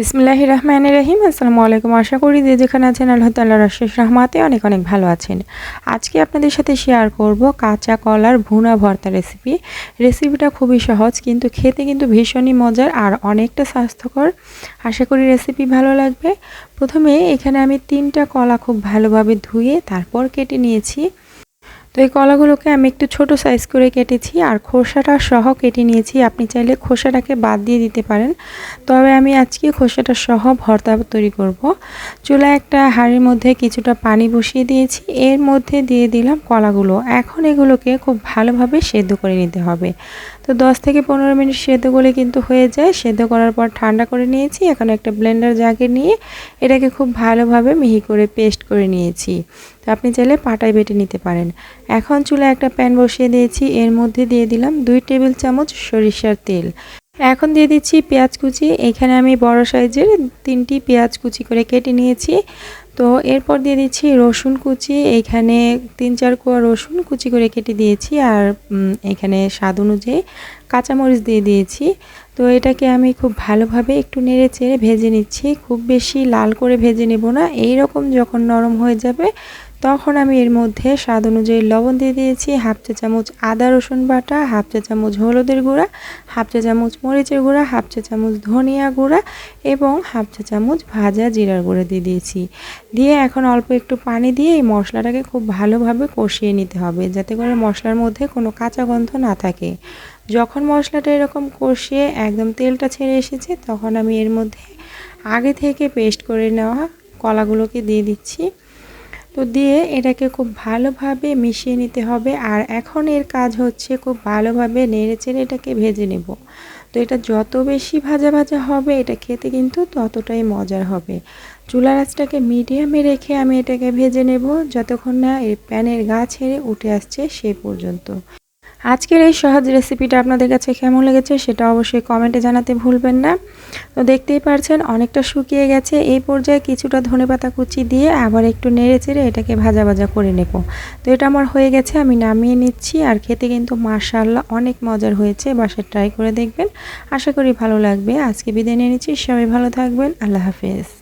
বিসমিল্লাহ রহমান রহিম। আসসালামু আলাইকুম। আশা করি যে যেখানে আছেন আল্লাহ তাল্লাহ রশেষ রহমাতে অনেক অনেক ভালো আছেন। আজকে আপনাদের সাথে শেয়ার করব কাঁচা কলার ভুনা ভর্তা রেসিপি রেসিপিটা খুবই সহজ, কিন্তু খেতে কিন্তু ভীষণই মজার আর অনেকটা স্বাস্থ্যকর। আশা করি রেসিপি ভালো লাগবে। প্রথমে এখানে আমি তিনটা কলা খুব ভালোভাবে ধুয়ে তারপর কেটে নিয়েছি। তো এই কলাগুলোকে আমি একটু ছোট সাইজ করে কেটেছি আর খোসাটা সহ কেটে নিয়েছি। আপনি চাইলে খোসাটাকে বাদ দিয়ে দিতে পারেন। তবে আমি আজকে খোসাটা সহ ভর্তা তৈরি করব। চুলায় একটা হাঁড়ির মধ্যে কিছুটা পানি বসিয়ে দিয়েছি। এর মধ্যে দিয়ে দিলাম কলাগুলো। এখন এগুলোকে খুব ভালোভাবে সেদ্ধ করে নিতে হবে। তো 10 থেকে পনেরো মিনিট সেদ্ধ করে কিন্তু হয়ে যায়। সেদ্ধ করার পর ঠান্ডা করে নিয়েছি। এখন একটা ব্লেন্ডার জাগে নিয়ে এটাকে খুব ভালোভাবে মিহি করে পেস্ট করে নিয়েছি। তো আপনি চাইলে পাটায় বেটে নিতে পারেন। এখন চুলায় একটা প্যান বসিয়ে দিয়েছি। এর মধ্যে দিয়ে দিলাম দুই টেবিল চামচ সরিষার তেল। এখন দিয়ে দিচ্ছি পেঁয়াজ কুচি। এখানে আমি বড় সাইজের তিনটি পেঁয়াজ কুচি করে কেটে নিয়েছি। তো এরপর দিয়ে দিচ্ছি রসুন কুচি। এখানে তিন চার কোয়া রসুন কুচি করে কেটে দিয়েছি আর এখানে স্বাদ অনুযায়ী কাঁচামরিচ দিয়ে দিয়েছি। তো এটাকে আমি খুব ভালোভাবে একটু নেড়ে চেড়ে ভেজে নিচ্ছি। খুব বেশি লাল করে ভেজে নেব না। এই রকম যখন নরম হয়ে যাবে তখন আমি এর মধ্যে স্বাদ অনুযায়ী লবণ দিয়ে দিয়েছি, হাফ চা চামচ আদা রসুন বাটা, হাফ চা চামচ হলুদের গুঁড়া, হাফ চা চামচ মরিচের গুঁড়া, হাফ চা চামচ ধনিয়া গুঁড়া এবং হাফ চা চামচ ভাজা জিরার গুঁড়া দিয়ে দিয়েছি। দিয়ে এখন অল্প একটু পানি দিয়ে এই মশলাটাকে খুব ভালোভাবে কষিয়ে নিতে হবে যাতে করে মশলার মধ্যে কোনো কাঁচা গন্ধ না থাকে। যখন মশলাটা এরকম কষিয়ে একদম তেলটা ছেড়ে এসেছে, তখন আমি এর মধ্যে আগে থেকে পেস্ট করে নেওয়া কলাগুলোকে দিয়ে দিচ্ছি। তো দিয়ে এটাকে খুব ভালোভাবে মিশিয়ে নিতে হবে। আর এখন এর কাজ হচ্ছে খুব ভালোভাবে নেড়ে চেড়ে এটাকে ভেজে নেব। তো এটা যত বেশি ভাজা ভাজা হবে, এটা খেতে কিন্তু ততটাই মজার হবে। চুলা রাসটাকে মিডিয়ামে রেখে আমি এটাকে ভেজে নেব, যতক্ষণ না এর প্যানের গা ছেড়ে উঠে আসছে সে পর্যন্ত। আজকের এই সহজ রেসিপিটা আপনাদের কাছে কেমন লেগেছে সেটা অবশ্যই কমেন্টে জানাতে ভুলবেন না। তো দেখতেই পারছেন অনেকটা শুকিয়ে গেছে। এই পর্যায়ে কিছুটা ধনে পাতা কুচি দিয়ে আবার একটু নেড়ে চেড়ে এটাকে ভাজা ভাজা করে নেব। তো এটা আমার হয়ে গেছে, আমি নামিয়ে নিচ্ছি। আর খেতে কিন্তু মাশাল্লাহ অনেক মজার হয়েছে, বাসায় ট্রাই করে দেখবেন। আশা করি ভালো লাগবে। আজকে বিদায় নিয়ে নিচ্ছি, সবাই ভালো থাকবেন। আল্লাহ হাফেজ।